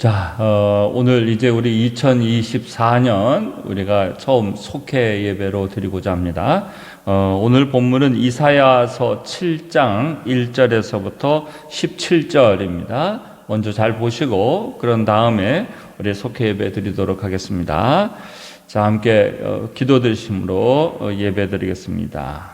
자, 어, 오늘 이제 우리 2024년 우리가 처음 속회 예배로 드리고자 합니다. 어, 오늘 본문은 이사야서 7장 1절에서부터 17절입니다. 먼저 잘 보시고 그런 다음에 우리 속회 예배 드리도록 하겠습니다. 자, 함께 어, 기도 드리심으로 어, 예배 드리겠습니다.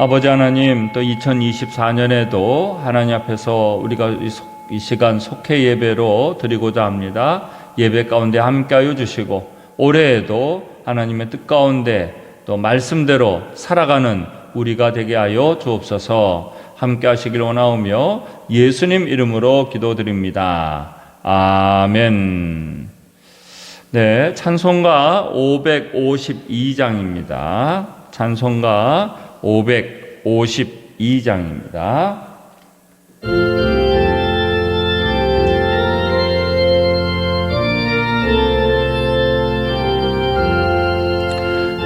아버지 하나님, 또 2024년에도 하나님 앞에서 우리가 이 속- 이 시간 속회 예배로 드리고자 합니다. 예배 가운데 함께하여 주시고 올해에도 하나님의 뜻 가운데 또 말씀대로 살아가는 우리가 되게 하여 주옵소서. 함께 하시길 원하오며 예수님 이름으로 기도드립니다. 아멘. 네, 찬송가 552장입니다. 찬송가 552장입니다.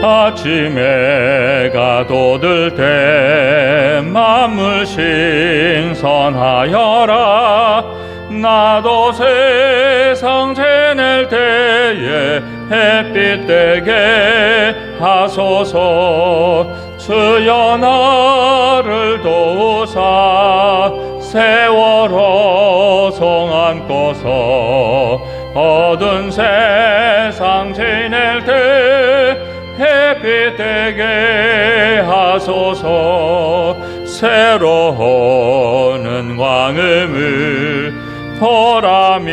아침에 가도들 때 마음을 신선하여라. 나도 세상 지낼 때에 햇빛 되게 하소서. 주여 나를 도우사 세월호 성안고서 어두운 세상 지낼 때 햇빛 되게 하소서. 새로우는 광음을 보람있게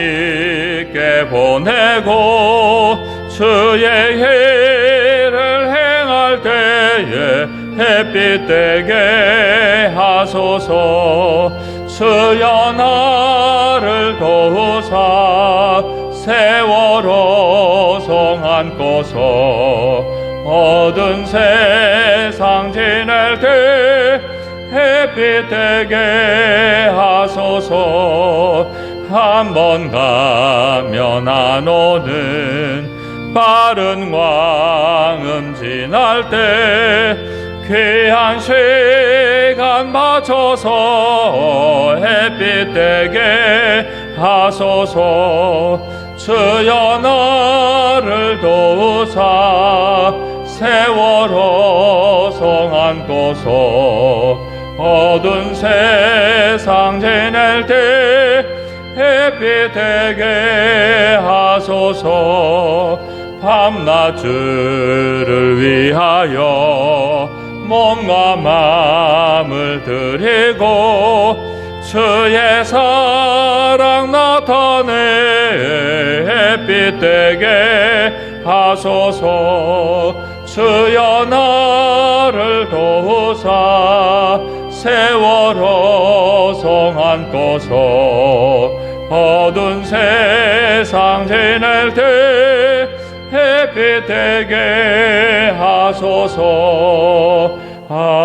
보내고 주의 일을 행할 때에 햇빛 되게 하소서. 주여 나를 도우사 세월호 성안고서 어두운 세상 지낼 때 햇빛 되게 하소서. 한 번 가면 안 오는 빠른 광음 지날 때 귀한 시간 맞춰서 햇빛 되게 하소서. 주여 나를 도우사 세월호 성안고서 어두운 세상 지낼 때 햇빛 되게 하소서. 밤낮 주를 위하여 몸과 마음을 드리고 주의 사랑 나타내 햇빛 되게 하소서 주여 나를 도우사 세월호 성안고서 어두운 세상 지낼 때 햇빛 되게 하소서 아멘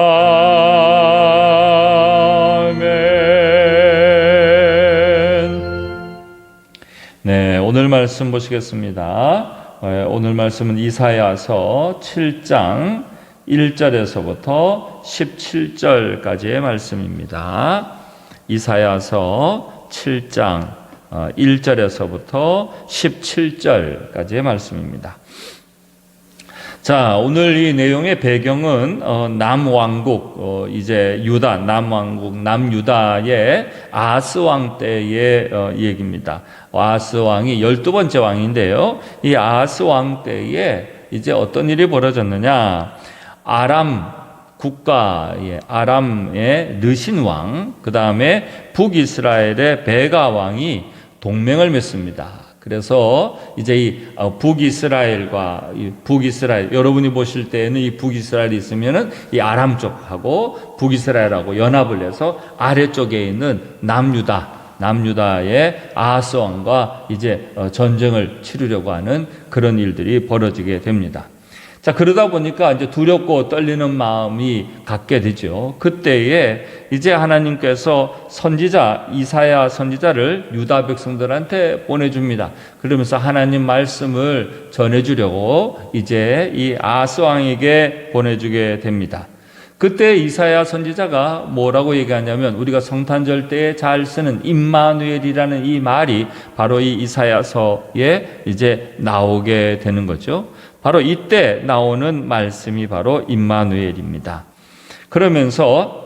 네, 오늘 말씀 보시겠습니다. 네, 오늘 말씀은 이사야서 7장 1절에서부터 17절까지의 말씀입니다. 이사야서 7장 1절에서부터 17절까지의 말씀입니다. 자, 오늘 이 내용의 배경은 어, 남왕국 어, 이제 유다 남왕국 남유다의 아스 왕 때의 어, 얘기입니다. 아스 왕이 열두 번째 왕인데요. 이 아스 왕 때에 이제 어떤 일이 벌어졌느냐? 아람 국가의 아람의 느신 왕, 그 다음에 북이스라엘의 베가 왕이 동맹을 맺습니다. 그래서 이제 이 어, 북이스라엘과 이 북이스라엘 여러분이 보실 때에는 이 북이스라엘이 있으면은 이 아람 쪽하고 북이스라엘하고 연합을 해서 아래쪽에 있는 남유다 남유다의 아하스 왕과 이제 어, 전쟁을 치르려고 하는 그런 일들이 벌어지게 됩니다. 자, 그러다 보니까 이제 두렵고 떨리는 마음이 갖게 되죠. 그때에 이제 하나님께서 선지자, 이사야 선지자를 유다 백성들한테 보내줍니다. 그러면서 하나님 말씀을 전해주려고 이제 이 아스왕에게 보내주게 됩니다. 그때 이사야 선지자가 뭐라고 얘기하냐면 우리가 성탄절 때에 잘 쓰는 임마누엘이라는 이 말이 바로 이 이사야서에 이제 나오게 되는 거죠. 바로 이때 나오는 말씀이 바로 임마누엘입니다. 그러면서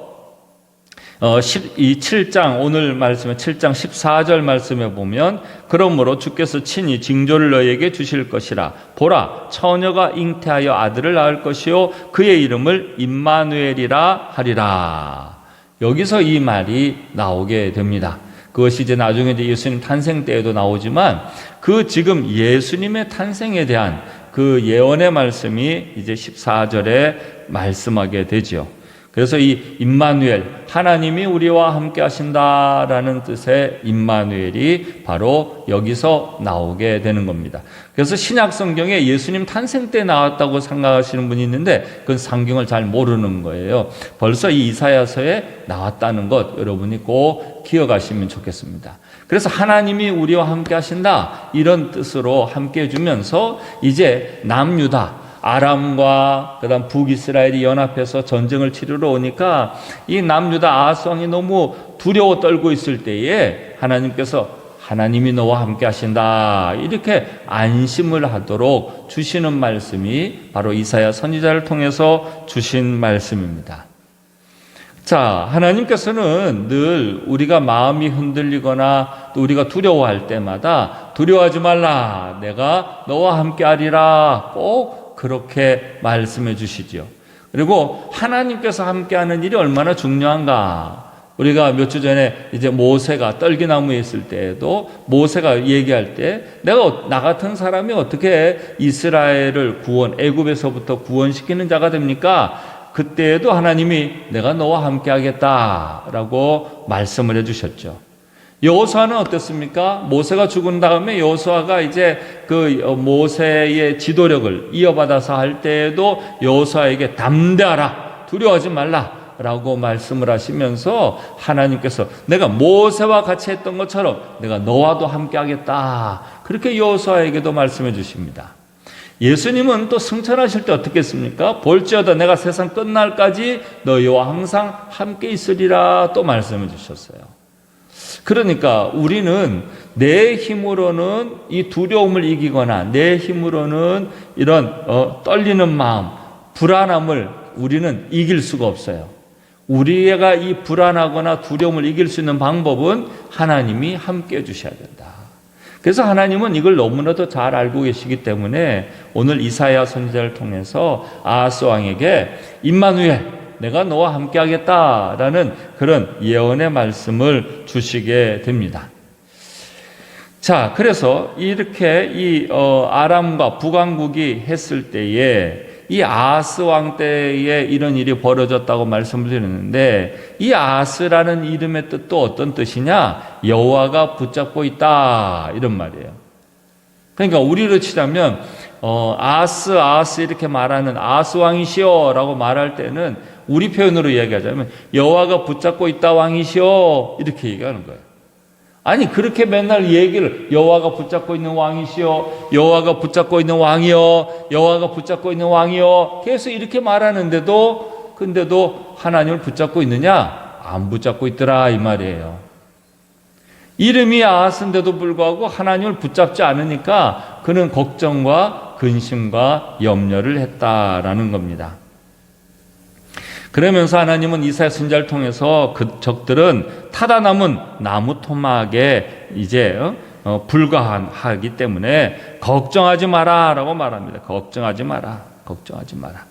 어, 이 7장 오늘 말씀에 7장 14절 말씀에 보면 그러므로 주께서 친히 징조를 너에게 주실 것이라 보라 처녀가 잉태하여 아들을 낳을 것이요 그의 이름을 임마누엘이라 하리라 여기서 이 말이 나오게 됩니다. 그것이 이제 나중에 이제 예수님 탄생 때에도 나오지만 그 지금 예수님의 탄생에 대한 그 예언의 말씀이 이제 14절에 말씀하게 되죠. 그래서 이 임마누엘 하나님이 우리와 함께 하신다라는 뜻의 임마누엘이 바로 여기서 나오게 되는 겁니다. 그래서 신약 성경에 예수님 탄생 때 나왔다고 생각하시는 분이 있는데 그건 성경을 잘 모르는 거예요. 벌써 이 이사야서에 나왔다는 것 여러분이 꼭 기억하시면 좋겠습니다. 그래서 하나님이 우리와 함께 하신다 이런 뜻으로 함께 해 주면서 이제 남유다 아람과 그다음 북이스라엘이 연합해서 전쟁을 치르러 오니까 이 남유다 왕이 너무 두려워 떨고 있을 때에 하나님께서 하나님이 너와 함께 하신다. 이렇게 안심을 하도록 주시는 말씀이 바로 이사야 선지자를 통해서 주신 말씀입니다. 자, 하나님께서는 늘 우리가 마음이 흔들리거나 또 우리가 두려워할 때마다 두려워하지 말라. 내가 너와 함께 하리라. 꼭 그렇게 말씀해 주시지요. 그리고 하나님께서 함께하는 일이 얼마나 중요한가. 우리가 몇 주 전에 이제 모세가 떨기나무에 있을 때에도 모세가 얘기할 때 내가 나 같은 사람이 어떻게 이스라엘을 구원 애굽에서부터 구원시키는 자가 됩니까? 그때에도 하나님이 내가 너와 함께 하겠다라고 말씀을 해 주셨죠. 여호수아는 어땠습니까? 모세가 죽은 다음에 여호수아가 이제 그 모세의 지도력을 이어받아서 할 때에도 여호수아에게 담대하라 두려워하지 말라 라고 말씀을 하시면서 하나님께서 내가 모세와 같이 했던 것처럼 내가 너와도 함께 하겠다 그렇게 여호수아에게도 말씀해 주십니다. 예수님은 또 승천하실 때 어떻게 했습니까? 볼지어다 내가 세상 끝날까지 너희와 항상 함께 있으리라 또 말씀해 주셨어요. 그러니까 우리는 내 힘으로는 이 두려움을 이기거나 내 힘으로는 이런 어, 떨리는 마음, 불안함을 우리는 이길 수가 없어요. 우리가 이 불안하거나 두려움을 이길 수 있는 방법은 하나님이 함께 해주셔야 된다. 그래서 하나님은 이걸 너무나도 잘 알고 계시기 때문에 오늘 이사야 선지자를 통해서 아하스 왕에게 임마누엘 내가 너와 함께 하겠다라는 그런 예언의 말씀을 주시게 됩니다. 자, 그래서 이렇게 이 어, 아람과 북왕국이 했을 때에 이 아하스 왕 때에 이런 일이 벌어졌다고 말씀을 드렸는데 이 아하스라는 이름의 뜻도 어떤 뜻이냐? 여호와가 붙잡고 있다 이런 말이에요. 그러니까 우리로 치자면 어, 아스 아스 이렇게 말하는 아스 왕이시여라고 말할 때는 우리 표현으로 이야기하자면 여호와가 붙잡고 있다 왕이시여 이렇게 얘기하는 거예요. 아니 그렇게 맨날 얘기를 여호와가 붙잡고 있는 왕이시여 여호와가 붙잡고 있는 왕이여 여호와가 붙잡고 있는 왕이여 계속 이렇게 말하는데도 근데도 하나님을 붙잡고 있느냐 안 붙잡고 있더라 이 말이에요. 이름이 아하스인데도 불구하고 하나님을 붙잡지 않으니까 그는 걱정과 근심과 염려를 했다라는 겁니다. 그러면서 하나님은 이사야 선자를 통해서 그 적들은 타다 남은 나무 토막에 이제 어, 어 불과하기 때문에 걱정하지 마라라고 말합니다. 걱정하지 마라. 걱정하지 마라.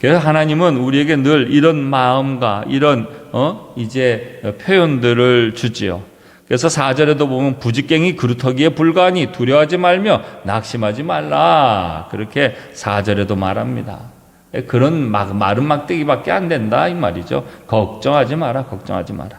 그래서 하나님은 우리에게 늘 이런 마음과 이런 어 이제 표현들을 주지요. 그래서 4절에도 보면 부지깽이 그루터기에 불과하니 두려워하지 말며 낙심하지 말라. 그렇게 4절에도 말합니다. 그런 막, 마른 막대기밖에 안 된다 이 말이죠. 걱정하지 마라, 걱정하지 마라.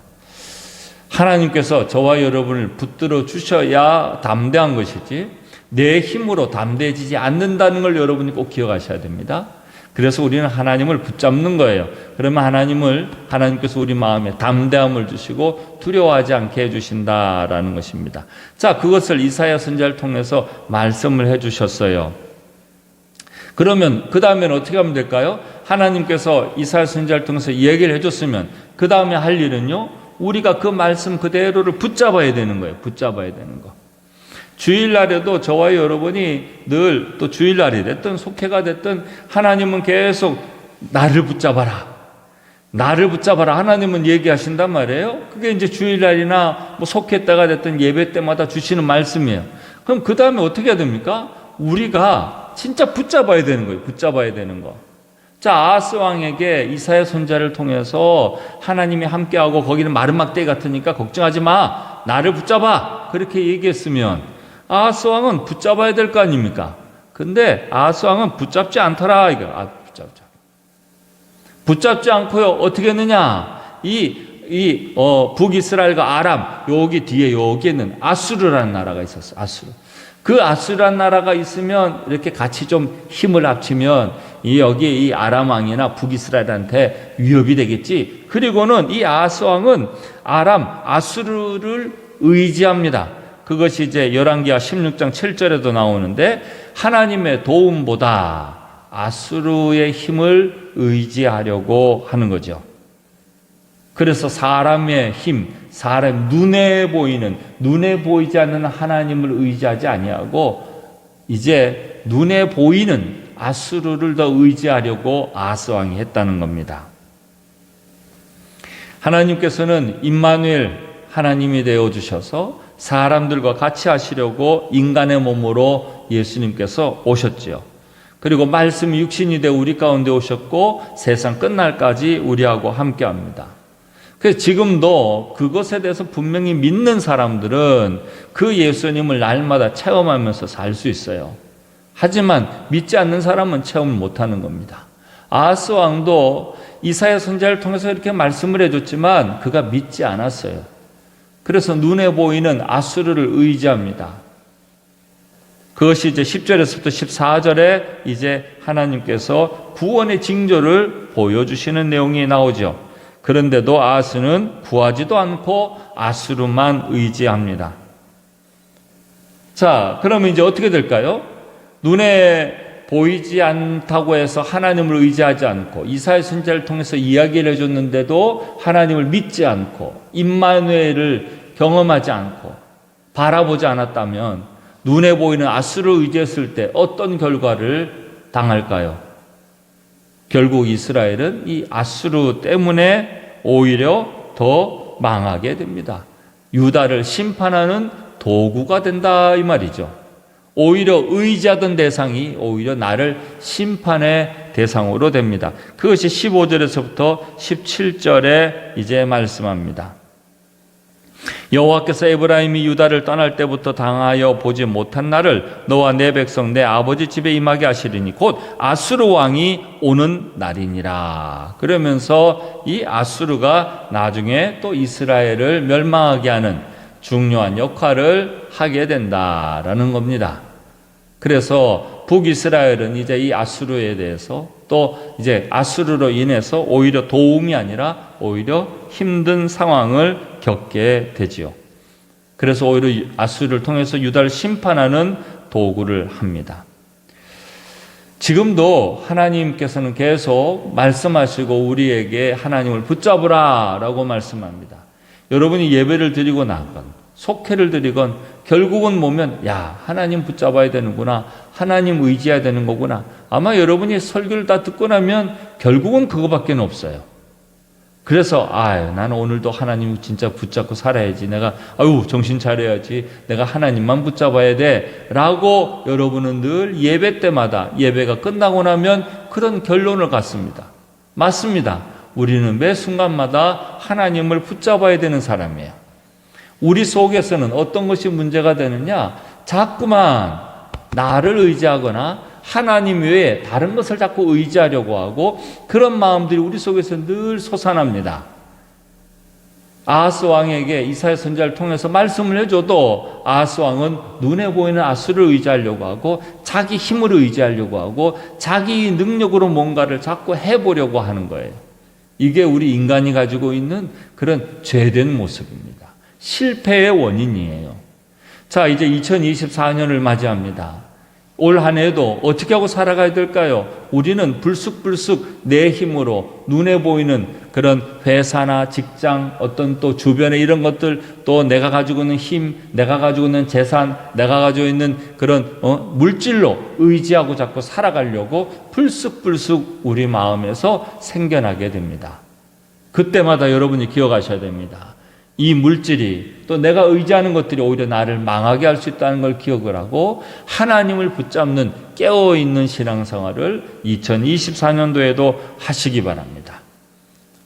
하나님께서 저와 여러분을 붙들어 주셔야 담대한 것이지 내 힘으로 담대해지지 않는다는 걸 여러분이 꼭 기억하셔야 됩니다. 그래서 우리는 하나님을 붙잡는 거예요. 그러면 하나님을 하나님께서 우리 마음에 담대함을 주시고 두려워하지 않게 해 주신다라는 것입니다. 자, 그것을 이사야 선지자를 통해서 말씀을 해 주셨어요. 그러면 그 다음에는 어떻게 하면 될까요? 하나님께서 이사야 선지자를 통해서 얘기를 해줬으면 그 다음에 할 일은요. 우리가 그 말씀 그대로를 붙잡아야 되는 거예요. 붙잡아야 되는 거. 주일날에도 저와 여러분이 늘 또 주일날이 됐든 속회가 됐든 하나님은 계속 나를 붙잡아라. 나를 붙잡아라. 하나님은 얘기하신단 말이에요. 그게 이제 주일날이나 뭐 속회 때가 됐든 예배 때마다 주시는 말씀이에요. 그럼 그 다음에 어떻게 해야 됩니까? 우리가 진짜 붙잡아야 되는 거예요. 붙잡아야 되는 거. 자, 아하스 왕에게 이사야 손자를 통해서 하나님이 함께하고 거기는 마른 막대 같으니까 걱정하지 마. 나를 붙잡아. 그렇게 얘기했으면 아하스 왕은 붙잡아야 될 거 아닙니까? 근데 아하스 왕은 붙잡지 않더라. 이거. 아, 붙잡자. 붙잡지 않고요. 어떻게 했느냐? 이, 이, 어, 북이스라엘과 아람, 여기 뒤에 여기에는 아수르라는 나라가 있었어. 아수르. 그 아수르라는 나라가 있으면 이렇게 같이 좀 힘을 합치면 이 여기 이 아람 왕이나 북이스라엘한테 위협이 되겠지. 그리고는 이 아하스 왕은 아람, 아수르를 의지합니다. 그것이 이제 열왕기하 16장 7절에도 나오는데 하나님의 도움보다 아수르의 힘을 의지하려고 하는 거죠. 그래서 사람의 힘, 사람 눈에 보이는 눈에 보이지 않는 하나님을 의지하지 아니하고 이제 눈에 보이는 아수르를 더 의지하려고 아스 왕이 했다는 겁니다. 하나님께서는 임마누엘 하나님이 되어 주셔서 사람들과 같이 하시려고 인간의 몸으로 예수님께서 오셨지요. 그리고 말씀이 육신이 되어 우리 가운데 오셨고 세상 끝날까지 우리하고 함께 합니다. 그래서 지금도 그것에 대해서 분명히 믿는 사람들은 그 예수님을 날마다 체험하면서 살 수 있어요. 하지만 믿지 않는 사람은 체험을 못 하는 겁니다. 아하스 왕도 이사야 선자를 통해서 이렇게 말씀을 해줬지만 그가 믿지 않았어요. 그래서 눈에 보이는 아수르를 의지합니다. 그것이 이제 10절에서부터 14절에 이제 하나님께서 구원의 징조를 보여주시는 내용이 나오죠. 그런데도 아스는 구하지도 않고 아수르만 의지합니다. 자, 그러면 이제 어떻게 될까요? 눈에 보이지 않다고 해서 하나님을 의지하지 않고 이사의 선자를 통해서 이야기를 해줬는데도 하나님을 믿지 않고 임마누엘을 경험하지 않고 바라보지 않았다면 눈에 보이는 아수를 의지했을 때 어떤 결과를 당할까요? 결국 이스라엘은 이 아수르 때문에 오히려 더 망하게 됩니다. 유다를 심판하는 도구가 된다 이 말이죠. 오히려 의지하던 대상이 오히려 나를 심판의 대상으로 됩니다. 그것이 15절에서부터 17절에 이제 말씀합니다. 여호와께서 에브라임이 유다를 떠날 때부터 당하여 보지 못한 날을 너와 내 백성 내 아버지 집에 임하게 하시리니 곧 아수르 왕이 오는 날이니라. 그러면서 이 아수르가 나중에 또 이스라엘을 멸망하게 하는 중요한 역할을 하게 된다라는 겁니다. 그래서 북이스라엘은 이제 이 아수르에 대해서 또 이제 아수르로 인해서 오히려 도움이 아니라 오히려 힘든 상황을 겪게 되지요. 그래서 오히려 아수르를 통해서 유다를 심판하는 도구를 합니다. 지금도 하나님께서는 계속 말씀하시고 우리에게 하나님을 붙잡으라 라고 말씀합니다. 여러분이 예배를 드리고 나건 속회를 드리건 결국은 보면 야 하나님 붙잡아야 되는구나 하나님 의지해야 되는 거구나 아마 여러분이 설교를 다 듣고 나면 결국은 그거밖에 없어요. 그래서 아 나는 오늘도 하나님 진짜 붙잡고 살아야지 내가 아유 정신 차려야지 내가 하나님만 붙잡아야 돼라고 여러분은 늘 예배 때마다 예배가 끝나고 나면 그런 결론을 갖습니다. 맞습니다. 우리는 매 순간마다 하나님을 붙잡아야 되는 사람이에요. 우리 속에서는 어떤 것이 문제가 되느냐? 자꾸만 나를 의지하거나 하나님 외에 다른 것을 자꾸 의지하려고 하고 그런 마음들이 우리 속에서 늘 솟아납니다. 아하스 왕에게 이사야 선자를 통해서 말씀을 해줘도 아하스 왕은 눈에 보이는 아수를 의지하려고 하고 자기 힘을 의지하려고 하고 자기 능력으로 뭔가를 자꾸 해보려고 하는 거예요. 이게 우리 인간이 가지고 있는 그런 죄된 모습입니다. 실패의 원인이에요. 자, 이제 2024년을 맞이합니다. 올 한 해도 어떻게 하고 살아가야 될까요? 우리는 불쑥불쑥 내 힘으로 눈에 보이는 그런 회사나 직장, 어떤 또 주변의 이런 것들, 또 내가 가지고 있는 힘, 내가 가지고 있는 재산, 내가 가지고 있는 그런 어, 물질로 의지하고 자꾸 살아가려고 불쑥불쑥 우리 마음에서 생겨나게 됩니다. 그때마다 여러분이 기억하셔야 됩니다. 이 물질이 또 내가 의지하는 것들이 오히려 나를 망하게 할 수 있다는 걸 기억을 하고 하나님을 붙잡는 깨어 있는 신앙생활을 2024년도에도 하시기 바랍니다.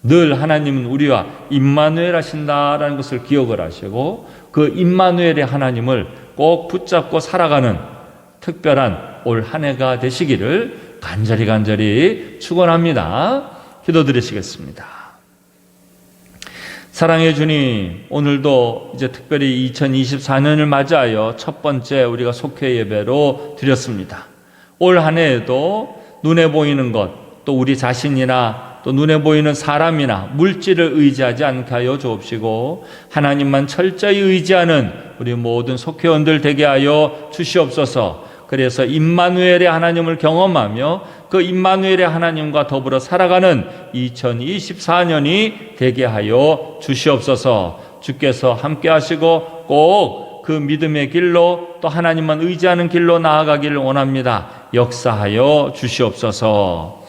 늘 하나님은 우리와 임마누엘 하신다라는 것을 기억을 하시고 그 임마누엘의 하나님을 꼭 붙잡고 살아가는 특별한 올 한 해가 되시기를 간절히 간절히 축원합니다. 기도드리시겠습니다. 사랑해 주님, 오늘도 이제 특별히 2024년을 맞이하여 첫 번째 우리가 속회 예배로 드렸습니다. 올 한 해에도 눈에 보이는 것, 또 우리 자신이나 또 눈에 보이는 사람이나 물질을 의지하지 않게 하여 주옵시고 하나님만 철저히 의지하는 우리 모든 속회원들 되게 하여 주시옵소서. 그래서 임마누엘의 하나님을 경험하며 그 임마누엘의 하나님과 더불어 살아가는 2024년이 되게 하여 주시옵소서. 주께서 함께 하시고 꼭 그 믿음의 길로 또 하나님만 의지하는 길로 나아가기를 원합니다. 역사하여 주시옵소서.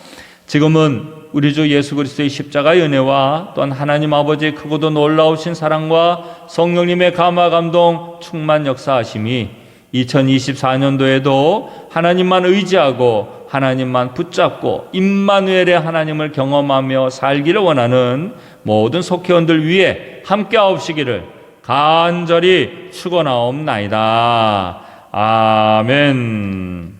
지금은 우리 주 예수 그리스도의 십자가의 은혜와 또한 하나님 아버지의 크고도 놀라우신 사랑과 성령님의 감화 감동 충만 역사하심이 2024년도에도 하나님만 의지하고 하나님만 붙잡고 임마누엘의 하나님을 경험하며 살기를 원하는 모든 속회원들 위해 함께 하옵시기를 간절히 축원하옵나이다. 아멘.